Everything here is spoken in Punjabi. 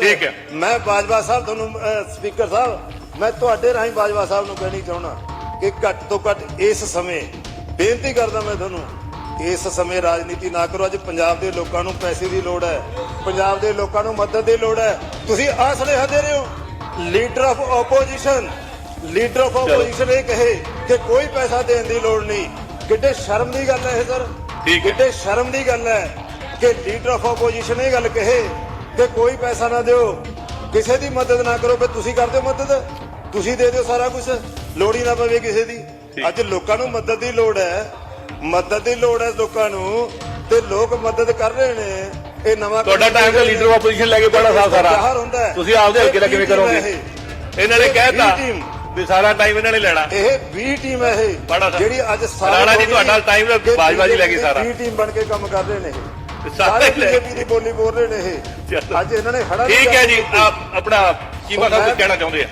ਠੀਕ ਹੈ। ਮੈਂ ਬਾਜਵਾ ਸਾਹਿਬ ਤੁਹਾਨੂੰ ਸਪੀਕਰ ਸਾਹਿਬ ਮੈਂ ਤੁਹਾਡੇ ਰਾਹੀਂ ਬਾਜਵਾ ਸਾਹਿਬ ਨੂੰ ਕਹਿਣੀ ਚਾਹੁੰਦਾ ਕਿ ਘੱਟ ਤੋਂ ਘੱਟ ਇਸ ਸਮੇਂ ਬੇਨਤੀ ਕਰਦਾ ਮੈਂ ਤੁਹਾਨੂੰ ਇਸ ਸਮੇਂ ਰਾਜਨੀਤੀ ਨਾ ਕਰੋ। ਅੱਜ ਪੰਜਾਬ ਦੇ ਲੋਕਾਂ ਨੂੰ ਪੈਸੇ ਦੀ ਲੋੜ ਹੈ। ਪੰਜਾਬ ਦੇ ਲੋਕਾਂ ਨੂੰ ਮਦਦ ਦੀ ਲੋੜ ਹੈ। ਤੁਸੀਂ ਆਹ ਸੁਨੇਹਾ ਦੇ ਰਹੇ ਹੋ। Leader of opposition leader of opposition ਇਹ ਕਹੇ ਕਿ ਕੋਈ ਪੈਸਾ ਦੇਣ ਦੀ ਲੋੜ ਨਹੀਂ। ਕਿੱਡੇ ਸ਼ਰਮ ਦੀ ਗੱਲ ਹੈ ਇਹ ਸਰ। ਕਿੱਡੇ ਸ਼ਰਮ ਦੀ ਗੱਲ ਹੈ ਕਿ ਲੀਡਰ ਆਫ ਆਪੋਜੀਸ਼ਨ ਇਹ ਗੱਲ ਕਹੇ ਕਿ ਕੋਈ ਪੈਸਾ ਨਾ ਦਿਓ ਕਿਸੇ ਦੀ ਮਦਦ ਨਾ ਕਰੋ ਫਿਰ ਤੁਸੀਂ ਕਰਦੇ ਹੋ ਮਦਦ ਤੁਸੀਂ ਦੇ ਦਿਓ ਸਾਰਾ ਕੁਝ ਲੋੜ ਹੀ ਨਾ ਪਵੇ ਕਿਸੇ ਦੀ। ਅੱਜ ਲੋਕਾਂ ਨੂੰ ਮਦਦ ਦੀ ਲੋੜ ਹੈ ਮਦਦ ਦੀ ਲੋੜ ਹੈ ਲੋਕਾਂ ਨੂੰ ਤੇ ਲੋਕ ਮਦਦ ਕਰ ਰਹੇ ਨੇ ਇਹ ਨਵਾਂ ਤੁਹਾਡਾ ਟਾਈਮ ਤਾਂ ਲੀਡਰ ਆਪੋਜੀਸ਼ਨ ਲੈ ਕੇ ਬੜਾ ਬਾਹਰ ਸਾਰਾ। ਤੁਸੀਂ ਆਪਦੇ ਹਲਕੇ ਦਾ ਕਿਵੇਂ ਕਰੋਗੇ ਇਹ। ਇਹਨਾਂ ਨੇ ਕਹਿਤਾ। ਵੀ ਸਾਰਾ ਟਾਈਮ ਇਹਨਾਂ ਨੇ ਲੈਣਾ ਇਹ 20 ਟੀਮ ਹੈ ਇਹ। ਜਿਹੜੀ ਅੱਜ ਸਾਰੇ ਰਾਣਾ ਜੀ, ਤੁਹਾਡਾ time ਤਾਂ ਕਿ ਬਾਜਵਾ ਜੀ ਲੈ ਗਈ ਸਾਰਾ। 20 ਟੀਮ ਬਣ ਕੇ ਕੰਮ ਕਰ ਰਹੇ ਨੇ ਸਾਰੇ ਬੀਜੇਪੀ ਦੀ ਬੋਲੀ ਬੋਲ ਰਹੇ ਨੇ ਇਹ। ਅੱਜ ਇਹਨਾਂ ਨੇ ਖੜਾ ਠੀਕ ਹੈ ਜੀ ਆਪ ਆਪਣਾ ਚੀਮਾ ਸਾਹਿਬ ਕੁਝ ਕਹਿਣਾ ਚਾਹੁੰਦੇ ਆ।